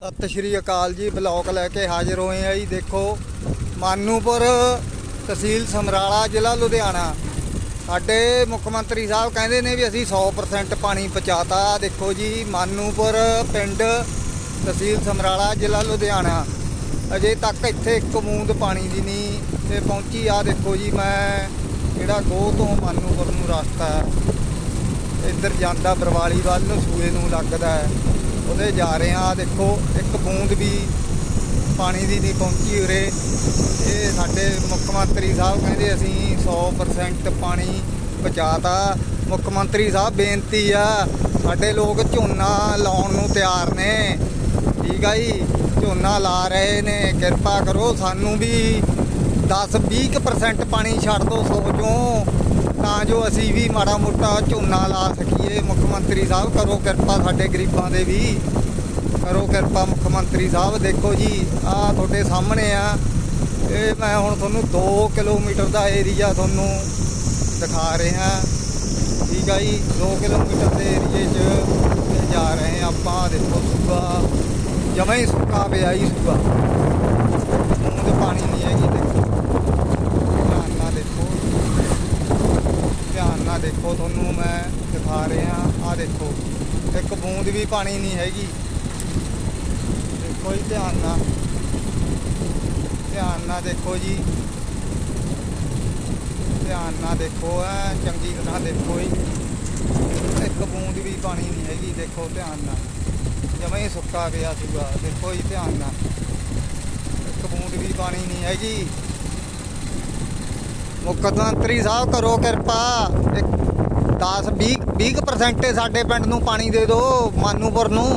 ਸਤਿ ਸ਼੍ਰੀ ਅਕਾਲ ਜੀ, ਬਲੌਕ ਲੈ ਕੇ ਹਾਜ਼ਰ ਹੋਏ ਆ ਜੀ, ਦੇਖੋ, ਮਾਨੂਪੁਰ ਤਹਿਸੀਲ ਸਮਰਾਲਾ, ਜ਼ਿਲ੍ਹਾ ਲੁਧਿਆਣਾ। ਸਾਡੇ ਮੁੱਖ ਮੰਤਰੀ ਸਾਹਿਬ ਕਹਿੰਦੇ ਨੇ ਵੀ ਅਸੀਂ 100% ਪਾਣੀ ਪਹੁੰਚਾਤਾ। ਦੇਖੋ ਜੀ, ਮਾਨੂਪੁਰ ਪਿੰਡ ਤਹਿਸੀਲ ਸਮਰਾਲਾ, ਜ਼ਿਲ੍ਹਾ ਲੁਧਿਆਣਾ। ਅਜੇ ਤੱਕ ਇੱਥੇ ਇੱਕ ਬੂੰਦ ਪਾਣੀ ਦੀ ਨਹੀਂ ਤੇ ਪਹੁੰਚੀ। ਆ ਦੇਖੋ ਜੀ, ਮੈਂ ਜਿਹੜਾ ਗੋਹ ਤੋਂ ਮਾਨੂਪੁਰ ਨੂੰ ਰਸਤਾ ਹੈ, ਇੱਧਰ ਜਾਂਦਾ ਬਰਵਾਲੀ ਵੱਲ ਨੂੰ ਸੂਏ ਨੂੰ ਲੱਗਦਾ ਹੈ। ਉਹਦੇ ਜਾ ਰਹੇ ਆ ਦੇਖੋ, ਇੱਕ ਬੂੰਦ ਵੀ ਪਾਣੀ ਦੀ ਨਹੀਂ ਪਹੁੰਚੀ ਉਰੇ। ਇਹ ਸਾਡੇ ਮੁੱਖ ਮੰਤਰੀ ਸਾਹਿਬ ਕਹਿੰਦੇ ਅਸੀਂ 100% ਪਾਣੀ ਬਚਾਤਾ ਮੁੱਖ ਮੰਤਰੀ ਸਾਹਿਬ ਬੇਨਤੀ ਆ, ਸਾਡੇ ਲੋਕ ਝੋਨਾ ਲਾਉਣ ਨੂੰ ਤਿਆਰ ਨੇ। ਠੀਕ ਆ ਜੀ, ਝੋਨਾ ਲਾ ਰਹੇ ਨੇ। ਕਿਰਪਾ ਕਰੋ, ਸਾਨੂੰ ਵੀ 10-20% ਪਾਣੀ ਛੱਡ ਦਿਓ ਸੌ ਚੋਂ। ਤਾਂ ਜੋ ਅਸੀਂ ਵੀ ਮਾੜਾ ਮੋਟਾ ਝੋਨਾ ਲਾ ਸਕੀਏ। ਮੁੱਖ ਮੰਤਰੀ ਸਾਹਿਬ, ਕਰੋ ਕਿਰਪਾ ਸਾਡੇ ਗਰੀਬਾਂ ਦੇ ਵੀ। ਕਰੋ ਕਿਰਪਾ ਮੁੱਖ ਮੰਤਰੀ ਸਾਹਿਬ। ਦੇਖੋ ਜੀ, ਆਹ ਤੁਹਾਡੇ ਸਾਹਮਣੇ ਆ। ਇਹ ਮੈਂ ਹੁਣ ਤੁਹਾਨੂੰ 2 ਕਿਲੋਮੀਟਰ ਦਾ ਏਰੀਆ ਤੁਹਾਨੂੰ ਦਿਖਾ ਰਿਹਾ। ਠੀਕ ਆ ਜੀ 2 ਕਿਲੋਮੀਟਰ ਦੇ ਏਰੀਏ 'ਚ ਜਾ ਰਹੇ ਹਾਂ ਆਪਾਂ। ਦੇਖੋ ਸੂਬਾ, ਜਮਾਂ ਹੀ ਸੁੱਕਾ ਪਿਆ ਜੀ ਸੂਬਾ। ਮੂੰਹ ਤੇ ਪਾਣੀ ਨਹੀਂ ਹੈਗੀ ਦੇਖੋ ਧਿਆਨ ਨਾਲ ਦੇਖੋ ਧਿਆਨ ਨਾਲ ਦੇਖੋ, ਤੁਹਾਨੂੰ ਮੈਂ ਦਿਖਾ ਰਿਹਾ। ਆ ਦੇਖੋ, ਇੱਕ ਬੂੰਦ ਵੀ ਪਾਣੀ ਨਹੀਂ ਹੈਗੀ। ਦੇਖੋ ਜੀ, ਧਿਆਨ ਨਾਲ। ਧਿਆਨ ਨਾਲ ਦੇਖੋ ਜੀ। ਧਿਆਨ ਨਾਲ ਦੇਖੋ, ਐ ਚੰਗੀ ਤਰ੍ਹਾਂ ਦੇਖੋ ਜੀ। ਇੱਕ ਬੂੰਦ ਵੀ ਪਾਣੀ ਨਹੀਂ ਹੈਗੀ, ਦੇਖੋ, ਧਿਆਨ ਨਾਲ। ਜਮੇ ਹੀ ਸੁੱਕਾ ਪਿਆ ਸੀਗਾ। ਦੇਖੋ ਜੀ, ਧਿਆਨ ਨਾਲ। ਇੱਕ ਬੂੰਦ ਵੀ ਪਾਣੀ ਨਹੀਂ ਹੈਗੀ। ਮੁੱਖ ਮੰਤਰੀ ਸਾਹਿਬ ਕਰੋ ਕਿਰਪਾ 10 20 20% ਸਾਡੇ ਪਿੰਡ ਨੂੰ ਪਾਣੀ ਦੇ ਦਿਓ, ਮਾਨੂਪੁਰ ਨੂੰ।